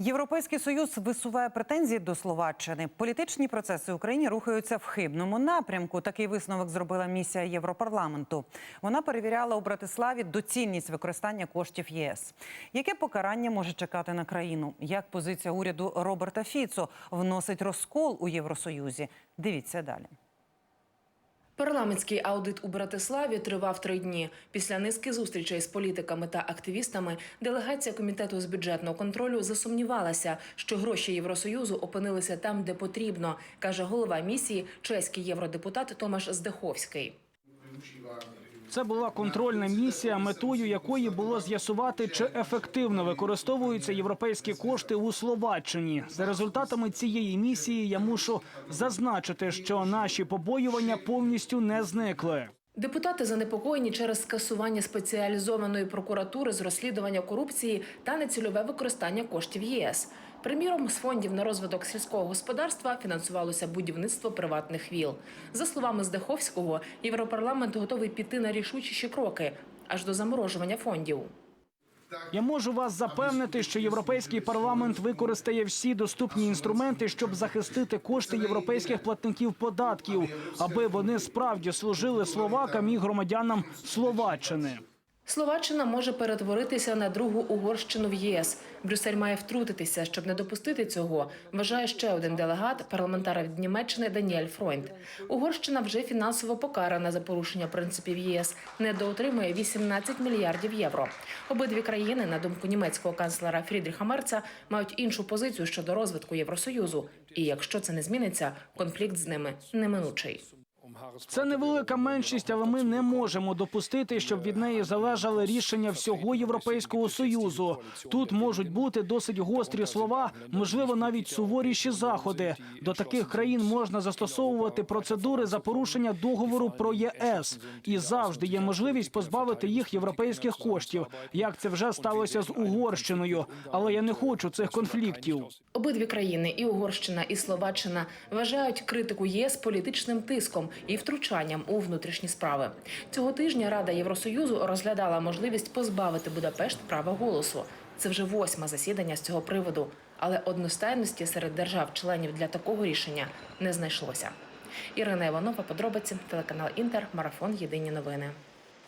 Європейський союз висуває претензії до Словаччини. Політичні процеси в Україні рухаються в хибному напрямку. Такий висновок зробила місія Європарламенту. Вона перевіряла у Братиславі доцільність використання коштів ЄС. Яке покарання може чекати на країну? Як позиція уряду Роберта Фіцо вносить розкол у Євросоюзі? Дивіться далі. Парламентський аудит у Братиславі тривав три дні. Після низки зустрічей з політиками та активістами делегація комітету з бюджетного контролю засумнівалася, що гроші Євросоюзу опинилися там, де потрібно, каже голова місії, чеський євродепутат Томаш Здеховський. Це була контрольна місія, метою якої було з'ясувати, чи ефективно використовуються європейські кошти у Словаччині. За результатами цієї місії я мушу зазначити, що наші побоювання повністю не зникли. Депутати занепокоєні через скасування спеціалізованої прокуратури з розслідування корупції та нецільове використання коштів ЄС. Приміром, з фондів на розвиток сільського господарства фінансувалося будівництво приватних віл. За словами Здеховського, Європарламент готовий піти на рішучіші кроки аж до заморожування фондів. Я можу вас запевнити, що європейський парламент використає всі доступні інструменти, щоб захистити кошти європейських платників податків, аби вони справді служили словакам і громадянам Словаччини. Словаччина може перетворитися на другу Угорщину в ЄС. Брюссель має втрутитися, щоб не допустити цього. Вважає ще один делегат, парламентар від Німеччини Даніель Фройнд. Угорщина вже фінансово покарана за порушення принципів ЄС, недоотримує 18 мільярдів євро. Обидві країни, на думку німецького канцлера Фрідріха Мерца, мають іншу позицію щодо розвитку Євросоюзу. І якщо це не зміниться, конфлікт з ними неминучий. Це невелика меншість, але ми не можемо допустити, щоб від неї залежали рішення всього європейського союзу. Тут можуть бути досить гострі слова, можливо, навіть суворіші заходи. До таких країн можна застосовувати процедури за порушення договору про ЄС, і завжди є можливість позбавити їх європейських коштів, як це вже сталося з Угорщиною. Але я не хочу цих конфліктів. Обидві країни, і Угорщина, і Словаччина, вважають критику ЄС політичним тиском і втручанням у внутрішні справи. Цього тижня Рада Євросоюзу розглядала можливість позбавити Будапешт права голосу. Це вже восьме засідання з цього приводу, але одностайності серед держав-членів для такого рішення не знайшлося. Ірина Іванова, подробиці, телеканал Інтер, марафон Єдині новини.